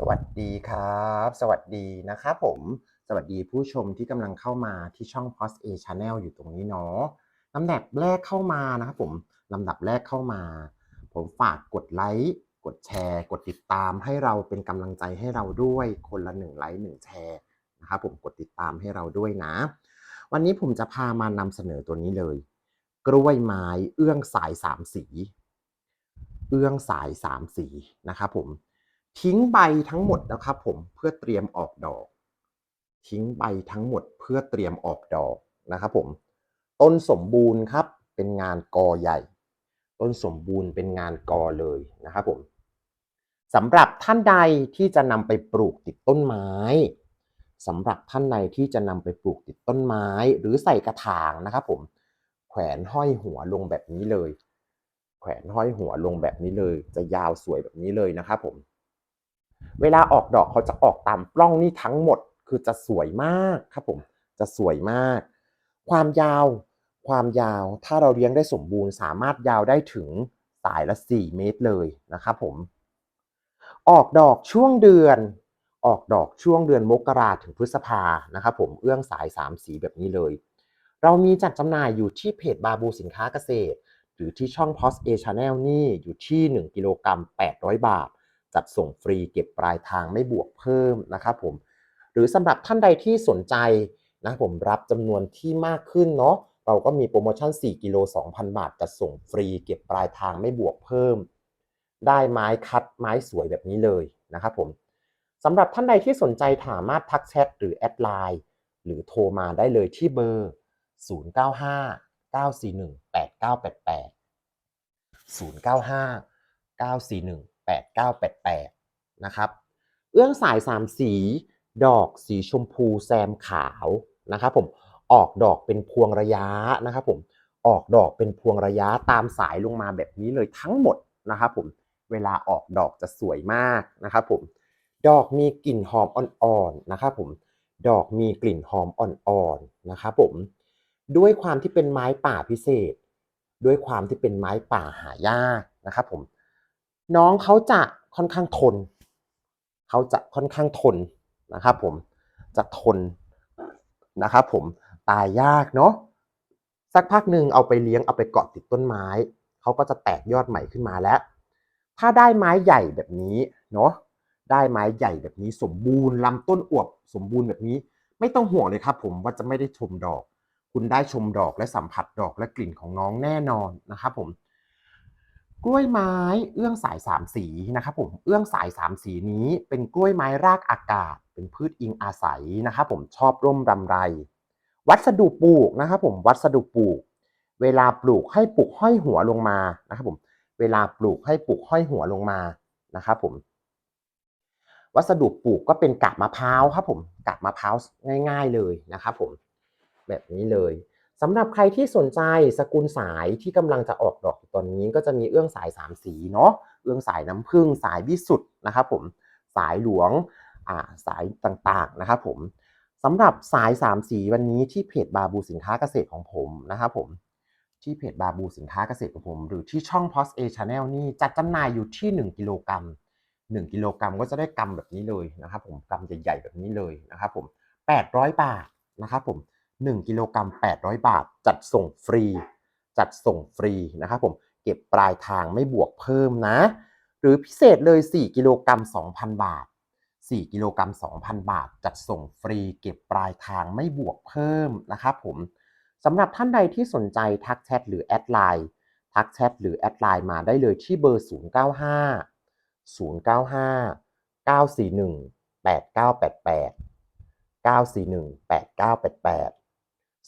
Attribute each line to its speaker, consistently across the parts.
Speaker 1: สวัสดีครับ สวัสดีนะครับผม สวัสดีผู้ชมที่กำลังเข้ามาที่ช่อง p o s A Channel อยู่ตรงนี้เนาะลำดับแรกเข้ามานะครับผมลำดับแรกเข้ามา ผมฝากกดไลค์กดแชร์ กดติดตามให้เราเป็นกำลังใจให้เราด้วยคนละหนึ่งไลค์หนึ่งแชร์นะครับผมกดติดตามให้เราด้วยนะ วันนี้ผมจะพามานำเสนอตัวนี้เลย กล้วยไม้เอื้องสายสามสี เอื้องสายสามสีนะครับผม ทิ้งใบทั้งหมดนะครับผมเพื่อเตรียมออกดอก ทิ้งใบทั้งหมดเพื่อเตรียมออกดอกนะครับผมต้นสมบูรณ์ครับเป็นงานกอใหญ่ ต้นสมบูรณ์เป็นงานกอเลยนะครับผมสำหรับท่านใดที่จะนำไปปลูกติดต้นไม้สำหรับท่านใดที่จะนำไปปลูกติดต้นไม้ หรือใส่กระถางนะครับผมแขวนห้อยหัวลงแบบนี้เลย แขวนห้อยหัวลงแบบนี้เลย จะยาวสวยแบบนี้เลยนะครับผม เวลาออกดอกเขาจะออกตามปล้องนี่ทั้งหมด คือจะสวยมากครับผม จะสวยมาก ความยาว ความยาว ถ้าเราเลี้ยงได้สมบูรณ์ สามารถยาวได้ถึงสายละ 4 เมตรเลยนะครับผม ออกดอกช่วงเดือน ออกดอกช่วงเดือนมกราถึงพฤษภานะครับผม เอื้องสาย 3 สีแบบนี้เลย เรามีจัดจำหน่ายอยู่ที่เพจบาบูสินค้าเกษตร หรือที่ช่อง p o s A Channel นี่อยู่ที่ 1 กิโลกรัม800 บาท จัดส่งฟรีเก็บปลายทางไม่บวกเพิ่มนะครับผมหรือสำหรับท่านใดที่สนใจนะผมรับจำนวนที่มากขึ้นเนาะเราก็มีโปรโมชั่น 4 กิโล 2,000 บาทจัดส่งฟรีเก็บปลายทางไม่บวกเพิ่ม ได้ไม้คัดไม้สวยแบบนี้เลยนะครับผมสำหรับท่านใดที่สนใจสามารถทักแชทหรือแอดไลน์หรือโทรมาได้เลยที่เบอร์ 095 941 8988 095 941 8988 นะครับ เอื้องสาย 3 สี ดอกสีชมพูแซมขาวนะครับผม ออกดอกเป็นพวงระยะนะครับผม ออกดอกเป็นพวงระยะตามสายลงมาแบบนี้เลยทั้งหมดนะครับผม เวลาออกดอกจะสวยมากนะครับผม ดอกมีกลิ่นหอมอ่อนๆนะครับผม ดอกมีกลิ่นหอมอ่อนๆนะครับผม ด้วยความที่เป็นไม้ป่าพิเศษ ด้วยความที่เป็นไม้ป่าหายากนะครับผม น้องเขาจะค่อนข้างทน เขาจะค่อนข้างทนนะครับผมจะทนนะครับผมตายยากเนาะสักพักหนึ่งเอาไปเลี้ยงเอาไปเกาะติดต้นไม้ เขาก็จะแตกยอดใหม่ขึ้นมาแล้ว ถ้าได้ไม้ใหญ่แบบนี้เนาะได้ไม้ใหญ่แบบนี้สมบูรณ์ลำต้นอวบสมบูรณ์แบบนี้ ไม่ต้องห่วงเลยครับผมว่าจะไม่ได้ชมดอก คุณได้ชมดอกและสัมผัสดอกและกลิ่นของน้องแน่นอนนะครับผม กล้วยไม้เอื้องสายสามสีนะครับผมเอื้องสายสามสีนี้เป็นกล้วยไม้รากอากาศ เป็นพืชอิงอาศัยนะครับผมชอบร่มรำไร วัสดุปลูกนะครับผมวัสดุปลูก เวลาปลูกให้ปลูกห้อยหัวลงมานะครับผมเวลาปลูกให้ปลูกห้อยหัวลงมานะครับผมวัสดุปลูกก็เป็นกาบมะพร้าวครับผมกาบมะพร้าวง่าย ๆเลยนะครับผมแบบนี้เลย สำหรับใครที่สนใจสกุลสายที่กำลังจะออกดอกตอนนี้ก็จะมีเอื้องสายสามสีเนาะเอื้องสายน้ำผึ้งสายวิสุทธ์นะครับผมสายหลวงอ่าสายต่างๆนะครับผมสำหรับสายสามสีวันนี้ที่เพจบาบูสินค้าเกษตรของผมนะครับผมที่เพจบาบูสินค้าเกษตรของผม หรือที่ช่อง p o s A Channel นี่จัดจำหน่ายอยู่ที่ 1 กิโลกรัม1กิโลกรัมก็จะได้กำแบบนี้เลยนะครับผมกำใหญ่ๆแบบนี้เลยนะครับผม800 บาทนะครับผม 1กิโลกรัม800 บาท จัดส่งฟรี จัดส่งฟรีนะครับผมเก็บปลายทางไม่บวกเพิ่มนะ หรือพิเศษเลย 4 กิโลกรัม2,000 บาท 4 กิโลกรัม2,000 บาท จัดส่งฟรี เก็บปลายทางไม่บวกเพิ่มนะครับผมสำหรับท่านใดที่สนใจทักแชทหรือแอดไลน์ทักแชทหรือแอดไลน์มาได้เลยที่เบอร์ 095 095 941 8988 941 8988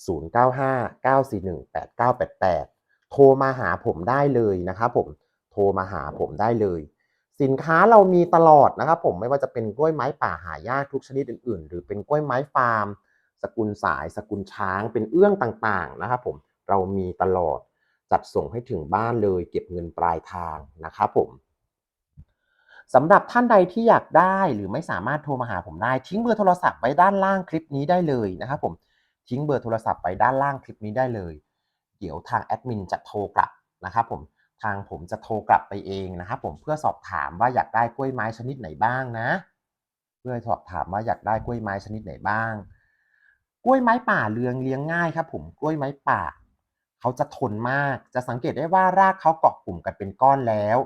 Speaker 1: 095 941 8988 โทรมาหาผมได้เลยนะครับผมโทรมาหาผมได้เลย สินค้าเรามีตลอดนะครับผมไม่ว่าจะเป็นกล้วยไม้ป่าหายากทุกชนิดอื่นๆ หรือเป็นกล้วยไม้ฟาร์ม สกุลสาย สกุลช้าง เป็นเอื้องต่างๆนะครับผมเรามีตลอดจัดส่งให้ถึงบ้านเลยเก็บเงินปลายทางนะครับผมสำหรับท่านใดที่อยากได้หรือไม่สามารถโทรมาหาผมได้ ทิ้งเบอร์โทรศัพท์ไว้ด้านล่างคลิปนี้ได้เลยนะครับผม ทิ้งเบอร์โทรศัพท์ไปด้านล่างคลิปนี้ได้เลย เดี๋ยวทางแอดมินจะโทรกลับนะครับผมทางผมจะโทรกลับไปเองนะครับผมเพื่อสอบถามว่าอยากได้กล้วยไม้ชนิดไหนบ้างนะ เพื่อสอบถามว่าอยากได้กล้วยไม้ชนิดไหนบ้าง กล้วยไม้ป่าเลี้ยงเลี้ยงง่ายครับ ผมกล้วยไม้ป่าเขาจะทนมากจะสังเกตได้ว่ารากเขาเกาะกลุ่มกันเป็นก้อนแล้ว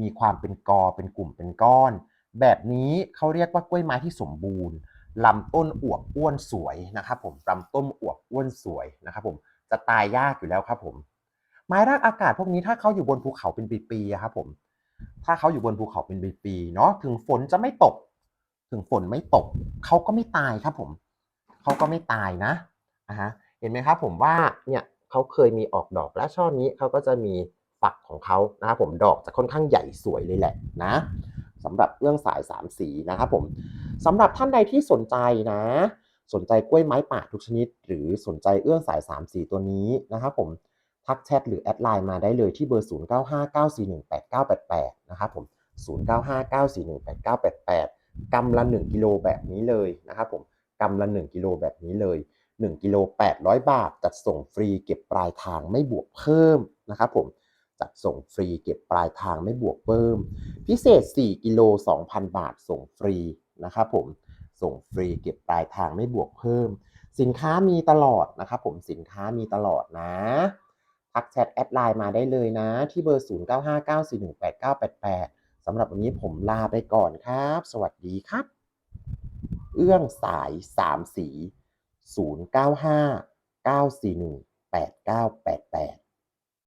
Speaker 1: มีความเป็นกอเป็นกลุ่มเป็นก้อน แบบนี้เขาเรียกว่ากล้วยไม้ที่สมบูรณ์ ลำต้นอวบอ้วนสวยนะครับผมลำต้นอวบอ้วนสวยนะครับผมจะตายยากอยู่แล้วครับผม ไม้รากอากาศพวกนี้ถ้าเขาอยู่บนภูเขาเป็นปีๆอะครับผม ถ้าเขาอยู่บนภูเขาเป็นปีๆเนาะถึงฝนจะไม่ตก ถึงฝนไม่ตกเขาก็ไม่ตายครับผมเขาก็ไม่ตายนะอะฮะเห็นไหมครับผมว่าเนี่ยเขาเคยมีออกดอกและช่อนี้เขาก็จะมีฝักของเขานะครับผมดอกจะค่อนข้างใหญ่สวยเลยแหละนะสำหรับเรื่องสายสามสีนะครับผม สำหรับท่านใดที่สนใจนะ สนใจกล้วยไม้ป่าทุกชนิด หรือสนใจเอื้องสายสามสีตัวนี้นะครับผมทักแชทหรือแอดไลน์มาได้เลยที่เบอร์ 0959418988 นะครับผม 0959418988 กำละ 1 กิโลแบบนี้เลยนะครับผมกำละ 1 กิโลแบบนี้เลย 1 กิโล 800 บาท จัดส่งฟรีเก็บปลายทางไม่บวกเพิ่มนะครับผมจัดส่งฟรีเก็บปลายทางไม่บวกเพิ่ม พิเศษ 4 กิโล 2,000 บาทส่งฟรี นะครับผมส่งฟรีเก็บปลายทางไม่บวกเพิ่ม สินค้ามีตลอดนะครับผมสินค้ามีตลอดนะทักแชทแอดไลน์มาได้เลยนะ ที่เบอร์ 0959418988สำหรับวันนี้ผมลาไปก่อนครับ สวัสดีครับ เอื้องสาย3สี 095 941 8988